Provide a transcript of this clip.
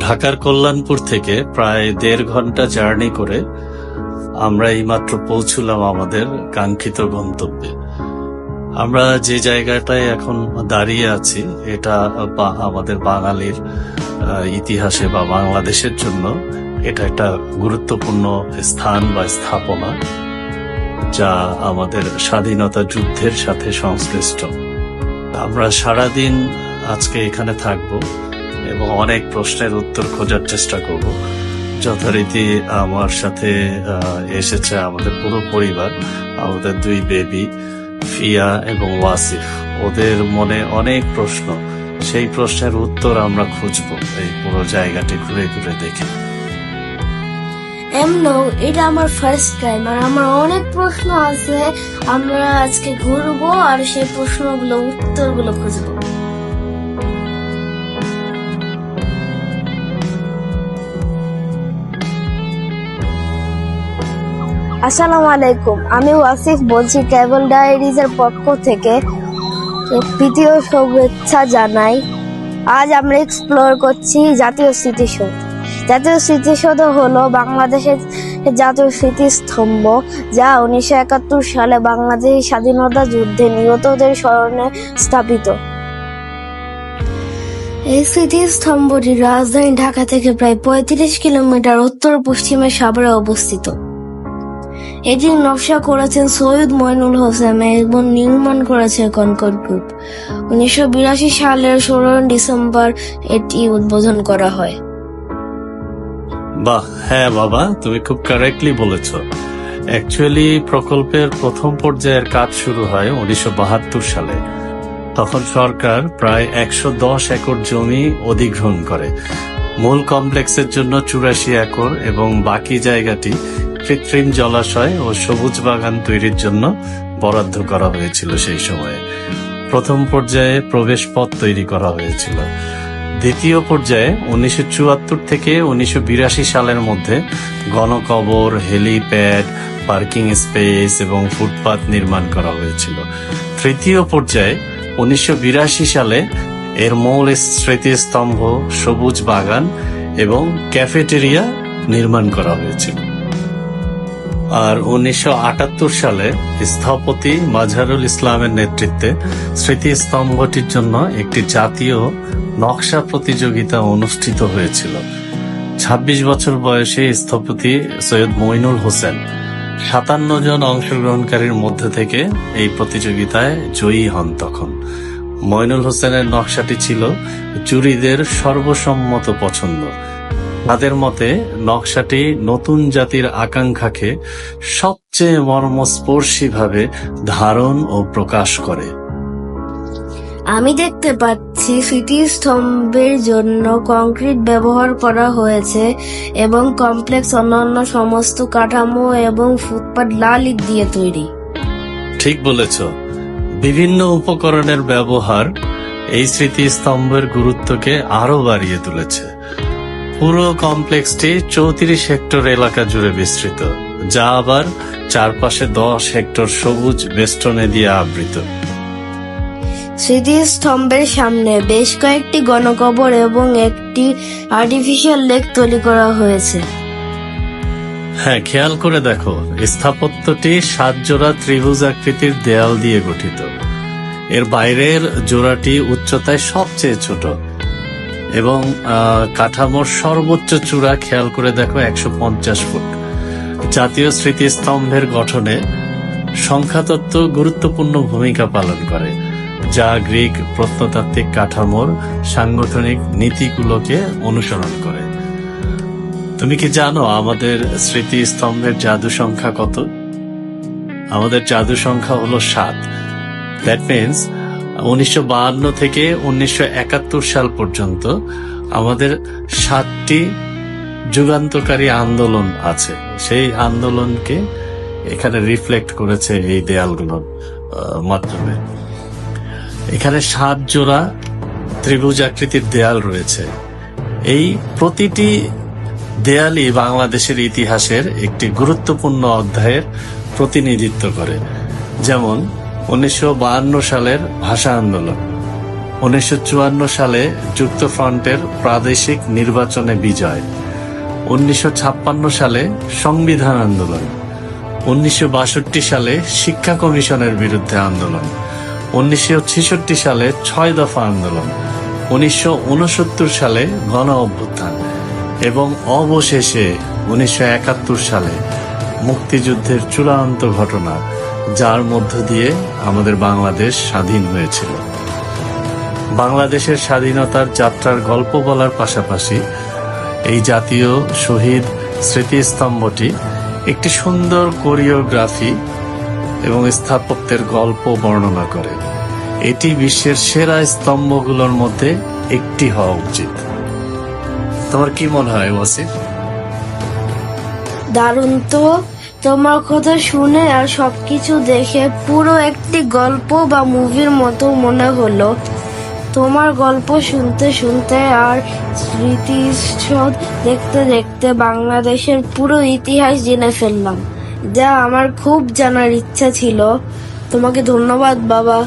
ঢাকার কল্যাণপুর থেকে প্রায় দেড় ঘণ্টা জার্নি করে আমরা এইমাত্র পৌঁছলাম আমাদের কাঙ্ক্ষিত গন্তব্যে। আমরা যে জায়গাটায় এখন দাঁড়িয়ে আছি, এটা আমাদের বাঙালির ইতিহাসে বা বাংলাদেশের জন্য এটা একটা গুরুত্বপূর্ণ স্থান বা স্থাপনা যা আমাদের স্বাধীনতা যুদ্ধের সাথে সংশ্লিষ্ট। আমরা সারাদিন আজকে এখানে থাকব। এবং অনেক প্রশ্নের উত্তর খোঁজার চেষ্টা করব। যথারীতি আমার সাথে এসেছে আমাদের পুরো পরিবার, আমাদের দুই বেবি ফিয়া এবং ওয়াসিফ। ওদের মনে অনেক প্রশ্ন। সেই প্রশ্নের উত্তর আমরা খুঁজব এই পুরো জায়গাটি ঘুরে ঘুরে দেখে। এমনও এটা আমার ফার্স্ট টাইম আর আমার অনেক প্রশ্ন আছে। আমরা আজকে ঘুরবো আর সেই প্রশ্নগুলো, উত্তরগুলো খুঁজবো। আসসালামু আলাইকুম। আমি ওয়াসিফ বলছি ট্রাভেল ডায়েরিজ এর পক্ষ থেকে তৃতীয় শুভেচ্ছা জানাই। আজ আমরা এক্সপ্লোর করছি জাতীয় স্মৃতিসৌধ। জাতীয় স্মৃতিসৌধ হলো বাংলাদেশের জাতীয় স্মৃতিস্তম্ভ, যা উনিশশো একাত্তর সালে বাংলাদেশ স্বাধীনতা যুদ্ধে নিহতদের স্মরণে স্থাপিত। এই স্মৃতিস্তম্ভটি রাজধানী ঢাকা থেকে প্রায় পঁয়ত্রিশ কিলোমিটার উত্তর পশ্চিমে সাভারে অবস্থিত। এটির নকশা করেছেন সৈয়দ মইনুল হোসেন এবং নির্মাণ করেছে কনকর্ড গ্রুপ উনিশশো বিরাশি সালের ষোলো ডিসেম্বর এটি উদ্বোধন করা হয়। বাহ হ্যাঁ বাবা, তুমি খুব কারেক্টলি বলেছ। অ্যাকচুয়ালি প্রকল্পের প্রথম পর্যায়ের কাজ শুরু হয় উনিশশো বাহাত্তর সালে। তখন সরকার প্রায় একশো দশ একর জমি অধিগ্রহণ করে। মূল কমপ্লেক্সের জন্য চুরাশি একর এবং বাকি জায়গাটি কৃত্রিম জলাশয় ও সবুজ বাগান তৈরির জন্য বরাদ্দ করা হয়েছিল সেই সময়ে। প্রথম পর্যায়ে প্রবেশ পথ তৈরি করা হয়েছিল। দ্বিতীয় পর্যায়ে উনিশশো চুয়াত্তর থেকে উনিশশো বিরাশি সালের মধ্যে গণকবর, হেলিপ্যাড, পার্কিং স্পেস এবং ফুটপাত নির্মাণ করা হয়েছিল। তৃতীয় পর্যায়ে উনিশশো বিরাশি সালে এর মূল স্মৃতিস্তম্ভ সবুজ বাগান এবং ক্যাফেটেরিয়া নির্মাণ করা হয়েছিল। আর উনিশশো আটাত্তর সালে স্থপতি মাজহারুল ইসলামের নেতৃত্বে স্মৃতিস্তম্ভটির জন্য একটি জাতীয় নকশা প্রতিযোগিতা অনুষ্ঠিত হয়েছিল। ২৬ বছর বয়সে স্থপতি সৈয়দ মইনুল হোসেন সাতান্ন জন অংশগ্রহণকারীর মধ্যে থেকে এই প্রতিযোগিতায় জয়ী হন তখন। মইনুল হোসেনের নকশাটি ছিল জুরিদের সর্বসম্মত পছন্দ। তাদের মতে নকশাটি নতুন জাতির আকাঙ্ক্ষাকে সবচেয়ে মর্মস্পর্শীভাবে ধারণ ও প্রকাশ করে। আমি দেখতে পাচ্ছি স্মৃতিস্তম্ভের জন্য কংক্রিট ব্যবহার করা হয়েছে এবং কমপ্লেক্স অন্যান্য সমস্ত কাঠামো এবং ফুটপাত লাল ইট দিয়ে তৈরি। ঠিক বলেছ। বিভিন্ন উপকরণের ব্যবহার এই স্মৃতিস্তম্ভের গুরুত্বকে আরও বাড়িয়ে তুলেছে। পুরো কমপ্লেক্সটি চৌত্রিশ হেক্টর এলাকা জুড়ে বিস্তৃত যা আবার চারপাশে দশ হেক্টর সবুজ বেষ্টনে দিয়ে আবৃত। স্মৃতিস্তম্ভের সামনে বেশ কয়েকটি গণকবর এবং একটি আর্টিফিশিয়াল লেক তৈরি করা হয়েছে। হ্যাঁ খেয়াল করে দেখো স্থাপত্যটি সাত জোড়া ত্রিভুজ আকৃতির দেয়াল দিয়ে গঠিত। এর বাইরের জোড়াটি উচ্চতায় সবচেয়ে ছোট এবং কাঠামোর সর্বোচ্চ চূড়া খেয়াল করে দেখো একশো পঞ্চাশ ফুট। জাতীয় স্মৃতিস্তম্ভের গঠনে সংখ্যাতত্ত্ব গুরুত্বপূর্ণ ভূমিকা পালন করে, যা গ্রিক প্রত্নতাত্ত্বিক কাঠামোর সাংগঠনিক নীতিগুলোকে অনুসরণ করে। তুমি কি জানো আমাদের স্মৃতিস্তম্ভের জাদু সংখ্যা কত? আমাদের জাদু সংখ্যা হলো সাত। দ্যাট মিনস উনিশশো থেকে উনিশশো একাত্তর সাল পর্যন্ত আমাদের সাতটি যুগান্তকারী আন্দোলন আছে। সেই আন্দোলনকে এখানে রিফ্লেক্ট করেছে এই দেয়ালগুলোর মাধ্যমে। এখানে সাত জোড়া ত্রিভুজ আকৃতির দেয়াল রয়েছে। এই প্রতিটি দেয়ালই বাংলাদেশের ইতিহাসের একটি গুরুত্বপূর্ণ অধ্যায়ের প্রতিনিধিত্ব করে। যেমন উনিশশো সালের ভাষা আন্দোলন। উনিশশো চুয়ান্ন সালে যুক্তফ্রন্টের প্রাদেশিক নির্বাচনে বিজয়। উনিশশো ছাপ্পান্ন সালে সংবিধান আন্দোলন। উনিশশো বাষট্টি সালে শিক্ষা কমিশনের বিরুদ্ধে আন্দোলন। উনিশশো ছেষট্টি সালে ছয় দফা আন্দোলন। উনিশশো উনসত্তর সালে গণ অভ্যুত্থান। এবং অবশেষে উনিশশো একাত্তর সালে মুক্তিযুদ্ধের চূড়ান্ত ঘটনা, যার মধ্য দিয়ে আমাদের বাংলাদেশ স্বাধীন হয়েছিল। বাংলাদেশের স্বাধীনতার যাত্রার গল্প বলার পাশাপাশি এই জাতীয় শহীদ স্মৃতিস্তম্ভটি একটি সুন্দর কোরিওগ্রাফি এবং স্থাপত্যের গল্প বর্ণনা করে। এটি বিশ্বের সেরা স্তম্ভগুলোর মধ্যে একটি হওয়া উচিত। তোমার কি মনে হয় ওয়াসিফ দারুণ তো। তোমার কথা শুনে আর সবকিছু দেখে পুরো একটি গল্প বা মুভির মতো মনে হলো। তোমার গল্প শুনতে শুনতে আর স্মৃতিশোধ দেখতে দেখতে বাংলাদেশের পুরো ইতিহাস জেনে ফেললাম। যা আমার খুব জানার ইচ্ছা ছিল। তোমাকে ধন্যবাদ, বাবা।